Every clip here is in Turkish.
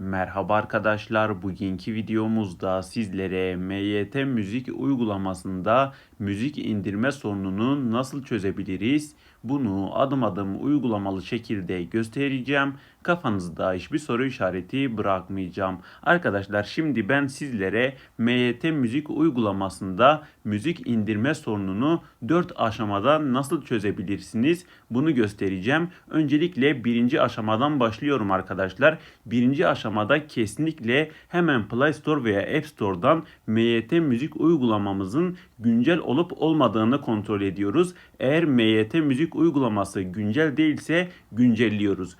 Merhaba arkadaşlar. Bugünkü videomuzda sizlere MYT müzik uygulamasında müzik indirme sorununu nasıl çözebiliriz? Bunu adım adım uygulamalı şekilde göstereceğim. Kafanızda hiçbir soru işareti bırakmayacağım. Arkadaşlar şimdi ben sizlere MYT müzik uygulamasında müzik indirme sorununu 4 aşamada nasıl çözebilirsiniz? Bunu göstereceğim. Öncelikle birinci aşamadan başlıyorum arkadaşlar. Birinci aşamada kesinlikle hemen Play Store veya App Store'dan MYT müzik uygulamamızın güncel olup olmadığını kontrol ediyoruz. Eğer MYT müzik uygulaması güncel değilse güncelliyoruz.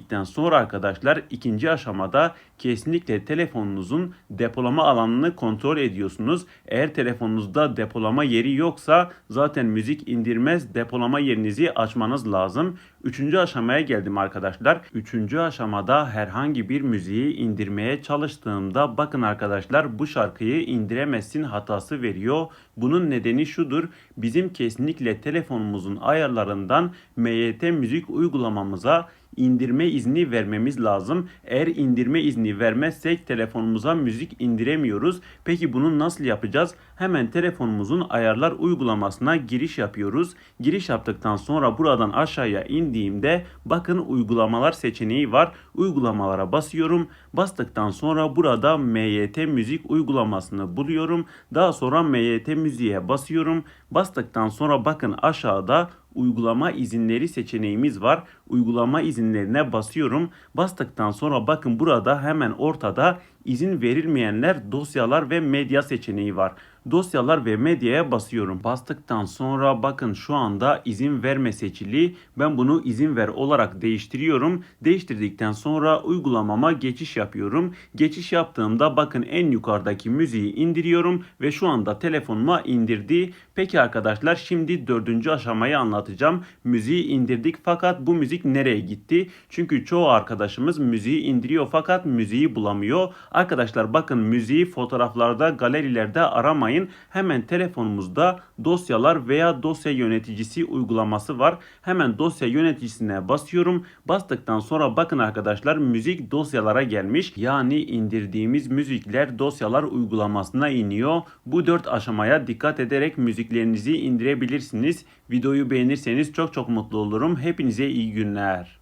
Güncelledikten sonra arkadaşlar ikinci aşamada kesinlikle telefonunuzun depolama alanını kontrol ediyorsunuz. Eğer telefonunuzda depolama yeri yoksa zaten müzik indirmez depolama yerinizi açmanız lazım. Üçüncü aşamaya geldim arkadaşlar. Üçüncü aşamada herhangi bir müziği indirmeye çalıştığımda bakın arkadaşlar bu şarkıyı indiremezsin hatası veriyor. Bunun nedeni şudur. Bizim kesinlikle telefonumuzun ayarlarından MYT müzik uygulamamıza indirme izni vermemiz lazım. Eğer indirme izni vermezsek telefonumuza müzik indiremiyoruz. Peki bunu nasıl yapacağız? Hemen telefonumuzun ayarlar uygulamasına giriş yapıyoruz. Giriş yaptıktan sonra buradan aşağıya indiğimde bakın uygulamalar seçeneği var. Uygulamalara basıyorum. Bastıktan sonra burada MYT müzik uygulamasını buluyorum. Daha sonra MYT müziğe basıyorum. Bastıktan sonra bakın aşağıda uygulama izinleri seçeneğimiz var. Uygulama izinlerine basıyorum. Bastıktan sonra bakın burada hemen ortada izin verilmeyenler dosyalar ve medya seçeneği var. Dosyalar ve medyaya basıyorum. Bastıktan sonra bakın şu anda izin verme seçili. Ben bunu izin ver olarak değiştiriyorum. Değiştirdikten sonra uygulamama geçiş yapıyorum. Geçiş yaptığımda bakın en yukarıdaki müziği indiriyorum ve şu anda telefonuma indirdi. Peki arkadaşlar şimdi dördüncü aşamayı anlatacağım. Müziği indirdik fakat bu müzik nereye gitti? Çünkü çoğu arkadaşımız müziği indiriyor fakat müziği bulamıyor. Arkadaşlar bakın müziği fotoğraflarda, galerilerde aramayın. Hemen telefonumuzda dosyalar veya dosya yöneticisi uygulaması var. Hemen dosya yöneticisine basıyorum. Bastıktan sonra bakın arkadaşlar müzik dosyalara gelmiş. Yani indirdiğimiz müzikler dosyalar uygulamasına iniyor. Bu dört aşamaya dikkat ederek müziklerinizi indirebilirsiniz. Videoyu beğenirseniz çok çok mutlu olurum. Hepinize iyi günler.